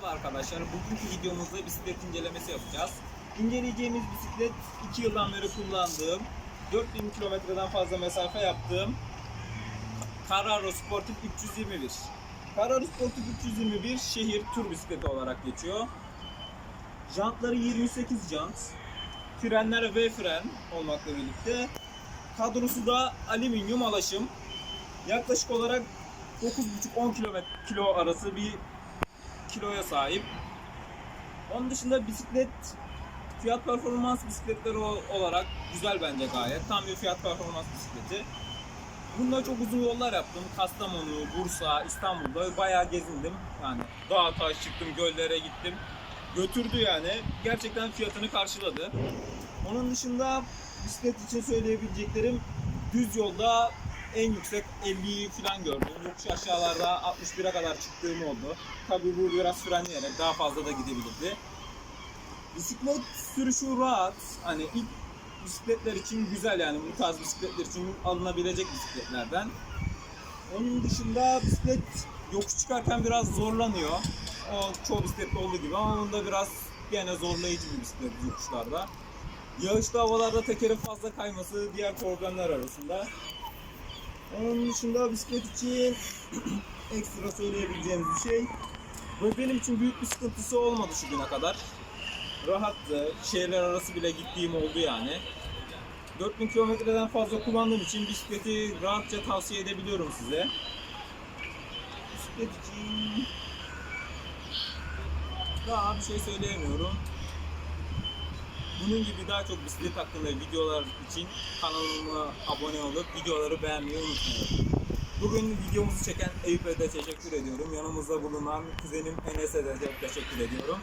Merhaba arkadaşlar. Bugünkü videomuzda bisiklet incelemesi yapacağız. İnceleyeceğimiz bisiklet 2 yıldan beri kullandığım, 4000 kilometreden fazla mesafe yaptığım Carraro Sportif 321. Carraro Sportif 321 şehir tur bisikleti olarak geçiyor. Jantları 28 jant. Frenler V fren olmakla birlikte. Kadrosu da alüminyum alaşım. Yaklaşık olarak 9,5-10 kilometre kilo arası bir kiloya sahip. Onun dışında bisiklet fiyat performans bisikletleri olarak güzel bence gayet. Tam bir fiyat performans bisikleti. Bunda çok uzun yollar yaptım. Kastamonu, Bursa, İstanbul'da bayağı gezindim. Yani dağa taş çıktım, göllere gittim. Götürdü yani. Gerçekten fiyatını karşıladı. Onun dışında bisiklet için söyleyebileceklerim düz yolda en yüksek 50'yi falan gördüm. Yokuş aşağılarda 61'e kadar çıktığım oldu. Tabii bu biraz frenleyerek daha fazla da gidebilirdi. Bisiklet sürüşü rahat. Hani ilk bisikletler için güzel yani bu tarz bisikletler için alınabilecek bisikletlerden. Onun dışında bisiklet yokuş çıkarken biraz zorlanıyor. O çoğu bisiklette olduğu gibi ama bunda biraz gene zorlayıcı bir bisiklet yokuşlarda. Yağışlı havalarda tekerin fazla kayması diğer problemler arasında. Onun dışında bisiklet için ekstra söyleyebileceğimiz bir şey. Bu benim için büyük bir sıkıntısı olmadı şu güne kadar. Rahattı. Şehirler arası bile gittiğim oldu yani. 4000 kilometreden fazla kullandığım için bisikleti rahatça tavsiye edebiliyorum size. Bisiklet için daha bir şey söyleyemiyorum. Bunun gibi daha çok bisiklet hakkında videolar için kanalıma abone olup videoları beğenmeyi unutmayın. Bugün videomuzu çeken Eyüp'e de teşekkür ediyorum. Yanımızda bulunan kuzenim Enes'e de teşekkür ediyorum.